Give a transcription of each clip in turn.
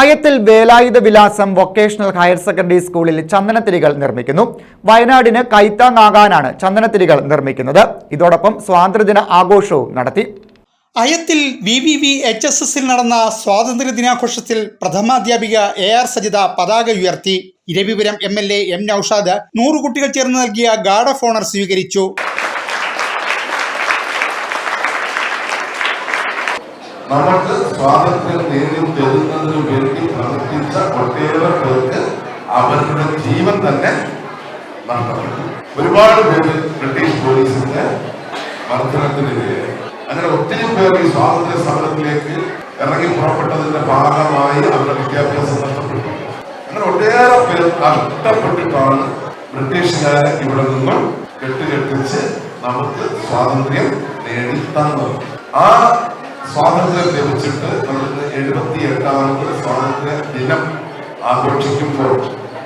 അയത്തിൽ വേലായുധ വിലാസം vocational higher secondary സ്കൂളിൽ ചന്ദനത്തിരികൾ നിർമ്മിക്കുന്നു. വയനാടിന് കൈത്താങ്ങാകാനാണ് ചന്ദനത്തിരികൾ നിർമ്മിക്കുന്നത്. ഇതോടൊപ്പം സ്വാതന്ത്ര്യദിന ആഘോഷവും നടത്തി. അയത്തിൽ V V V H S എസിൽ നടന്ന സ്വാതന്ത്ര്യ ദിനാഘോഷത്തിൽ പ്രഥമാധ്യാപിക എ ആർ സജിത പതാക ഉയർത്തി. Eravipuram M L A M Noushad നൂറ് കുട്ടികൾ ചേർന്ന് നൽകിയ ഗാർഡ് ഓഫ് ഓണർ സ്വീകരിച്ചു. നമുക്ക് സ്വാതന്ത്ര്യം നേടി തരുന്നതിന് വേണ്ടി പ്രവർത്തിച്ച ഒട്ടേറെ പേർക്ക് അവരുടെ ജീവൻ തന്നെ നഷ്ടപ്പെട്ടു. ഒരുപാട് പേര് ബ്രിട്ടീഷ് പോലീസിന്റെ മർദ്ദനത്തിനെതിരെ അങ്ങനെ ഒത്തിരി പേർ ഈ സ്വാതന്ത്ര്യ സമരത്തിലേക്ക് ഇറങ്ങി പുറപ്പെട്ടതിന്റെ ഭാഗമായി അവരുടെ വിദ്യാഭ്യാസം നഷ്ടപ്പെട്ടു. അങ്ങനെ ഒട്ടേറെ പേർ നഷ്ടപ്പെട്ടിട്ടാണ് ബ്രിട്ടീഷുകാരെ ഇവിടെ നിന്നും കെട്ടുകെട്ടിച്ച് നമുക്ക് സ്വാതന്ത്ര്യം നേടി തന്നത് ആ സ്വാതന്ത്ര്യം ലഭിച്ചിട്ട് നമ്മൾ എഴുപത്തി എട്ടാമത് സ്വാതന്ത്ര്യ ദിനം ആഘോഷിക്കുമ്പോൾ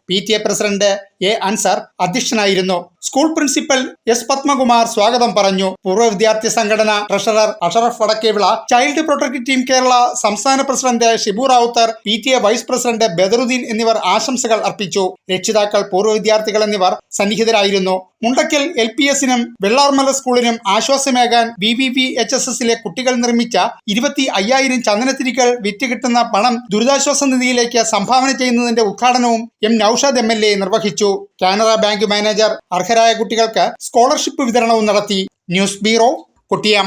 P T A president A Ansar അധ്യക്ഷനായിരുന്നു. സ്കൂൾ പ്രിൻസിപ്പൽ എസ് പത്മകുമാർ സ്വാഗതം പറഞ്ഞു. പൂർവ വിദ്യാർത്ഥി സംഘടന treasurer Ashraf Vadakkevila child protect team Kerala സംസ്ഥാന president Shibu Rawther P. T. A. Vice president Badaruddin എന്നിവർ ആശംസകൾ അർപ്പിച്ചു. രക്ഷിതാക്കൾ പൂർവ വിദ്യാർത്ഥികൾ എന്നിവർ സന്നിഹിതരായിരുന്നു. മുണ്ടക്കൽ എൽ പി എസിനും വെള്ളാർമല സ്കൂളിനും ആശ്വാസമേകാൻ V. V. V. H S എസിലെ കുട്ടികൾ നിർമ്മിച്ച ഇരുപത്തി അയ്യായിരം ചന്ദനത്തിരികൾ വിറ്റ് കിട്ടുന്ന പണം ദുരിതാശ്വാസ നിധിയിലേക്ക് സംഭാവന ചെയ്യുന്നതിന്റെ ഉദ്ഘാടനവും M. Noushad M L A നിർവഹിച്ചു. കാനറ ബാങ്ക് മാനേജർ അർഹരായ കുട്ടികൾക്ക് സ്കോളർഷിപ്പ് വിതരണവും നടത്തി ന്യൂസ് ബ്യൂറോ കൊട്ടിയം